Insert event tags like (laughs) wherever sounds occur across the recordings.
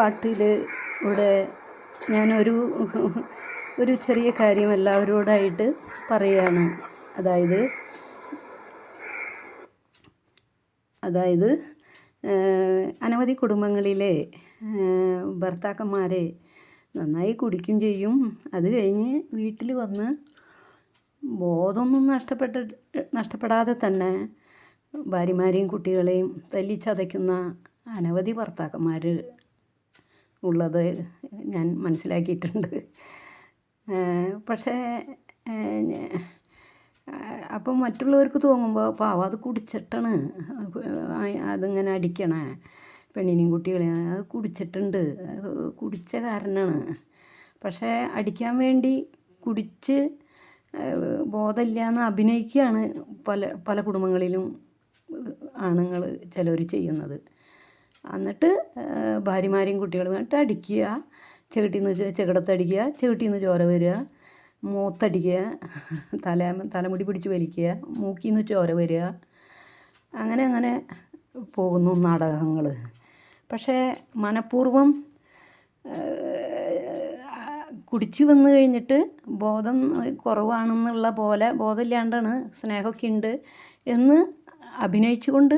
പാട്ടിൽ ഇവിടെ ഞാനൊരു (laughs) ഒരു ചെറിയ കാര്യം എല്ലാവരോടായിട്ട് പറയുകയാണ്. അതായത് അതായത് അനവധി കുടുംബങ്ങളിലെ ഭർത്താക്കന്മാരെ നന്നായി കുടിക്കും ചെയ്യും. അത് കഴിഞ്ഞ് വീട്ടിൽ വന്ന് ബോധമൊന്നും നഷ്ടപ്പെട്ട നഷ്ടപ്പെടാതെ തന്നെ ഭാര്യമാരെയും കുട്ടികളെയും തല്ലിച്ചതയ്ക്കുന്ന അനവധി ഭർത്താക്കന്മാർ ഉള്ളത് ഞാൻ മനസ്സിലാക്കിയിട്ടുണ്ട്. പക്ഷേ അപ്പം മറ്റുള്ളവർക്ക് തോന്നുമ്പോൾ പാവം അത് കുടിച്ചിട്ടാണ് അതിങ്ങനെ അടിക്കണേ. പെണ്ണിനെയും കുട്ടികളെയും അത് കുടിച്ചിട്ടുണ്ട്. കുടിച്ച കാരണമാണ് പക്ഷേ അടിക്കാൻ വേണ്ടി കുടിച്ച് ബോധമില്ലാന്ന് അഭിനയിക്കുകയാണ് പല പല കുടുംബങ്ങളിലും ആണുങ്ങൾ ചിലർ ചെയ്യുന്നത്. എന്നിട്ട് ഭാര്യമാരെയും കുട്ടികളും കുട്ടികളുമായിട്ട് അടിക്കുക. ചെകിട്ടിന്ന് ചെകിടത്തടിക്കുക. ചെകിട്ടിന്ന് ചോര വരിക. മൂത്തടിക്കുക. തല തലമുടി പിടിച്ച് വലിക്കുക. മൂക്കിൽ നിന്ന് ചോര വരിക. അങ്ങനെ അങ്ങനെ പോകുന്നു നാടകങ്ങൾ. പക്ഷേ മനഃപൂർവം കുടിച്ചു വന്നു കഴിഞ്ഞിട്ട് ബോധം കുറവാണെന്നുള്ള പോലെ ബോധമില്ലാണ്ടാണ് സ്നേഹമൊക്കെ ഉണ്ട് എന്ന് അഭിനയിച്ചുകൊണ്ട്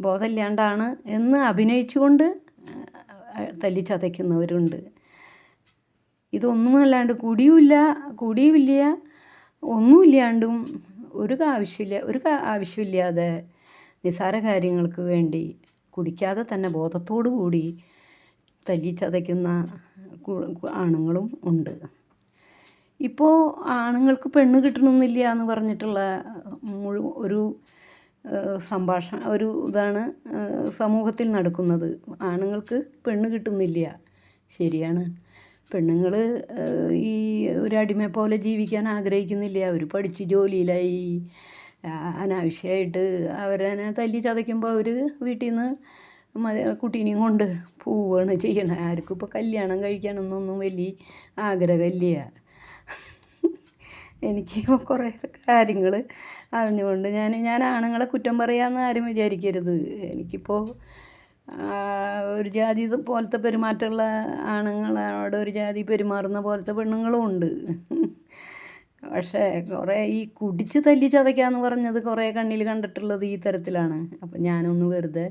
ബോധമില്ലാണ്ടാണ് എന്ന് അഭിനയിച്ചുകൊണ്ട് തല്ലി ചതയ്ക്കുന്നവരുണ്ട് ഇതൊന്നുമല്ലാണ്ട് കുടിയുമില്ല കുടിയുമില്ല ഒന്നുമില്ലാണ്ടും ഒരു ആവശ്യമില്ല ഒരു ആവശ്യമില്ലാതെ നിസാര കാര്യങ്ങൾക്ക് വേണ്ടി കുടിക്കാതെ തന്നെ ബോധത്തോടു കൂടി തല്ലി ചതയ്ക്കുന്ന ആണുങ്ങളും ഉണ്ട്. ഇപ്പോൾ ആണുങ്ങൾക്ക് പെണ്ണ് കിട്ടണമെന്നില്ല എന്ന് പറഞ്ഞിട്ടുള്ള മുഴു ഒരു സംഭാഷണ ഒരു ഇതാണ് സമൂഹത്തിൽ നടക്കുന്നത്. ആണുങ്ങൾക്ക് പെണ്ണ് കിട്ടുന്നില്ല. ശരിയാണ്. പെണ്ണുങ്ങൾ ഈ ഒരു അടിമയെ പോലെ ജീവിക്കാൻ ആഗ്രഹിക്കുന്നില്ല. അവർ പഠിച്ച് ജോലിയിലായി. അനാവശ്യമായിട്ട് അവരനെ തല്ലി ചതയ്ക്കുമ്പോൾ അവർ വീട്ടിൽ നിന്ന് കുട്ടീനെയും കൊണ്ട് പോവുകയാണ് ചെയ്യണം ആർക്കും ഇപ്പോൾ കല്യാണം കഴിക്കാനൊന്നും വലിയ ആഗ്രഹമില്ല. എനിക്ക് കുറേ കാര്യങ്ങൾ അറിഞ്ഞുകൊണ്ട് ഞാൻ ഞാൻ ആണുങ്ങളെ കുറ്റം പറയാമെന്ന് ആരും വിചാരിക്കരുത്. എനിക്കിപ്പോൾ ഒരു ജാതി പോലത്തെ പെരുമാറ്റമുള്ള ആണുങ്ങളോട് ഒരു ജാതി പെരുമാറുന്ന പോലത്തെ പെണ്ണുങ്ങളും ഉണ്ട്. പക്ഷേ കുറേ ഈ കുടിച്ച് തല്ലി ചതയ്ക്കാന്ന് പറഞ്ഞത് കുറേ കണ്ണിൽ കണ്ടിട്ടുള്ളത് ഈ തരത്തിലാണ്. അപ്പം ഞാനൊന്ന് വെറുതെ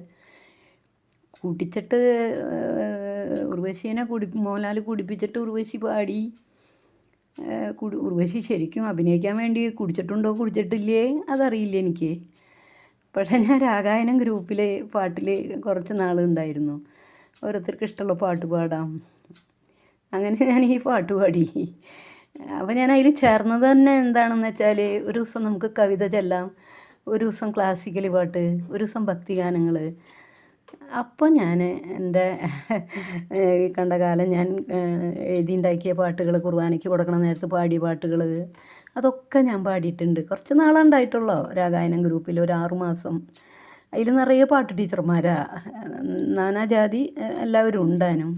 കുടിച്ചിട്ട് ഉർവശീനെ കുടി മോഹൻലാൽ കുടിപ്പിച്ചിട്ട് ഉർവശി പാടി. കുടി ഉർവശി ശരിക്കും അഭിനയിക്കാൻ വേണ്ടി കുടിച്ചിട്ടുണ്ടോ കുടിച്ചിട്ടില്ലേ അതറിയില്ല എനിക്ക്. പക്ഷേ ഞാൻ രാഗായനം ഗ്രൂപ്പിലെ പാട്ടിൽ കുറച്ച് നാളുണ്ടായിരുന്നു. ഓരോരുത്തർക്ക് ഇഷ്ടമുള്ള പാട്ട് പാടാം. അങ്ങനെ ഞാൻ ഈ പാട്ട് പാടി. അപ്പോൾ ഞാൻ അതിൽ ചേർന്നത് തന്നെ എന്താണെന്ന് വെച്ചാൽ ഒരു ദിവസം നമുക്ക് കവിത ചെല്ലാം ഒരു ദിവസം ക്ലാസിക്കൽ പാട്ട് ഒരു ദിവസം ഭക്തിഗാനങ്ങൾ അപ്പോൾ ഞാൻ എന്റെ കണ്ട കാലം ഞാൻ എഴുതിയുണ്ടാക്കിയ പാട്ടുകൾ കുർബാനയ്ക്ക് കൊടുക്കണ നേരത്ത് പാടിയ പാട്ടുകൾ അതൊക്കെ ഞാൻ പാടിയിട്ടുണ്ട്. കുറച്ച് നാളുണ്ടായിട്ടുള്ളൂ രാഗായനം ഗ്രൂപ്പിൽ ഒരു ആറുമാസം അതിൽ നിറയെ പാട്ട് ടീച്ചർമാരാ. നാനാജാതി എല്ലാവരും ഉണ്ടാനും.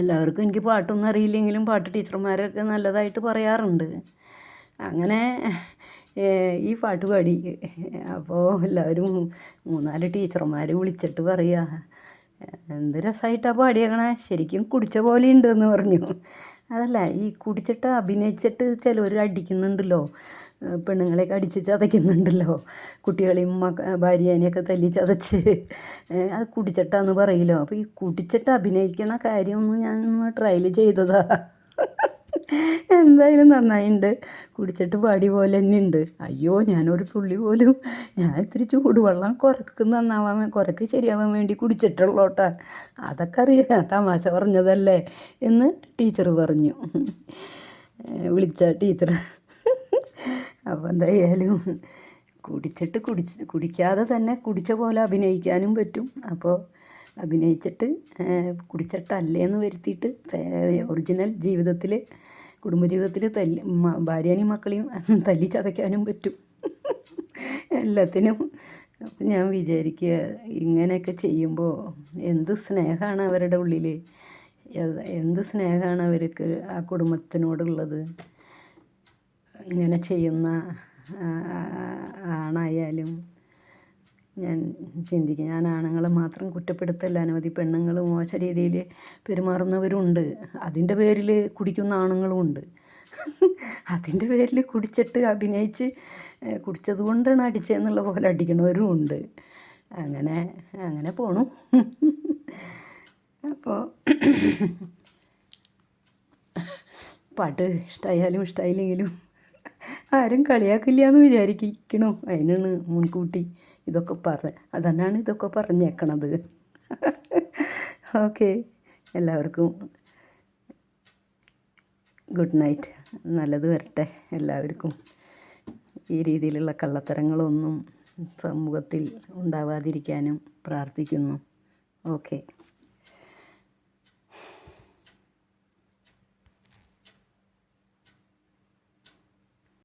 എല്ലാവർക്കും എനിക്ക് പാട്ടൊന്നും അറിയില്ലെങ്കിലും പാട്ട് ടീച്ചർമാരൊക്കെ നല്ലതായിട്ട് പറയാറുണ്ട്. അങ്ങനെ ഈ പാട്ട് പാടി. അപ്പോൾ എല്ലാവരും മൂന്നാൽ ടീച്ചർമാർ വിളിച്ചിട്ട് പറയുക എന്ത് രസമായിട്ടാണ് പാടിയേക്കണേ ശരിക്കും കുടിച്ച പോലെ ഉണ്ടെന്ന് പറഞ്ഞു. അതല്ല ഈ കുടിച്ചിട്ട് അഭിനയിച്ചിട്ട് ചിലവർ അടിക്കുന്നുണ്ടല്ലോ പെണ്ണുങ്ങളെയൊക്കെ അടിച്ച് ചതയ്ക്കുന്നുണ്ടല്ലോ കുട്ടികളെയും മക്ക ഭാര്യേനെയൊക്കെ തല്ലി ചതച്ച് അത് കുടിച്ചിട്ടാന്ന് പറയില്ലോ. അപ്പോൾ ഈ കുടിച്ചിട്ട് അഭിനയിക്കണ കാര്യമൊന്നും ഞാൻ ട്രയൽ ചെയ്തതാ. എന്തായാലും നന്നായിട്ടുണ്ട് കുടിച്ചിട്ട് പാടി പോലെ തന്നെ ഉണ്ട് അയ്യോ ഞാനൊരു തുള്ളി പോലും ഞാൻ ഇത്തിരി ചൂടുവെള്ളം കുറക്ക് നന്നാവാൻ കുറക്ക് ശരിയാവാൻ വേണ്ടി കുടിച്ചിട്ടുള്ളോട്ടാ. അതൊക്കെ അറിയാം. തമാശ പറഞ്ഞതല്ലേ എന്ന് ടീച്ചർ പറഞ്ഞു. വിളിച്ച ടീച്ചർ. അപ്പോൾ എന്തായാലും കുടിച്ചിട്ട് കുടിച്ച് കുടിക്കാതെ തന്നെ കുടിച്ച പോലെ അഭിനയിക്കാനും പറ്റും. അപ്പോൾ അഭിനയിച്ചിട്ട് കുടിച്ചിട്ടല്ലേന്ന് വരുത്തിയിട്ട് ഒറിജിനൽ ജീവിതത്തിൽ കുടുംബജീവിതത്തിൽ തല്ലി ഭാര്യേനെയും മക്കളെയും (laughs) തല്ലി ചതയ്ക്കാനും പറ്റും. (laughs) എല്ലാത്തിനും ഞാൻ വിചാരിക്കുക ഇങ്ങനെയൊക്കെ ചെയ്യുമ്പോൾ എന്ത് സ്നേഹമാണ് അവരുടെ ഉള്ളിൽ എന്ത് സ്നേഹമാണ് അവർക്ക് ആ കുടുംബത്തിനോടുള്ളത്? ഇങ്ങനെ ചെയ്യുന്ന ആണായാലും ഞാൻ ചിന്തിക്കും. ഞാൻ ആണുങ്ങളെ മാത്രം കുറ്റപ്പെടുത്തല്ല. അനവധി പെണ്ണുങ്ങൾ മോശ രീതിയിൽ പെരുമാറുന്നവരുണ്ട്. അതിന്റെ പേരിൽ കുടിക്കുന്ന ആണുങ്ങളുമുണ്ട് അതിന്റെ പേരിൽ കുടിച്ചിട്ട് അഭിനയിച്ച് കുടിച്ചത് കൊണ്ടാണ് അടിച്ചതെന്നുള്ള പോലെ അടിക്കണവരും ഉണ്ട്. അങ്ങനെ അങ്ങനെ പോണു. അപ്പോൾ പാട്ട് ഇഷ്ടമായാലും ഇഷ്ടമായില്ലെങ്കിലും ആരും കളിയാക്കില്ല എന്ന് വിചാരിക്കണോ. അതിനാണ് മുൻകൂട്ടി ഇതൊക്കെ പറ അതന്നാണ് ഇതൊക്കെ പറഞ്ഞേക്കണത്? ഓക്കെ. എല്ലാവർക്കും ഗുഡ് നൈറ്റ്. നല്ലത് വരട്ടെ എല്ലാവർക്കും. ഈ രീതിയിലുള്ള കള്ളത്തരങ്ങളൊന്നും സമൂഹത്തിൽ ഉണ്ടാവാതിരിക്കാനും പ്രാർത്ഥിക്കുന്നു. ഓക്കെ.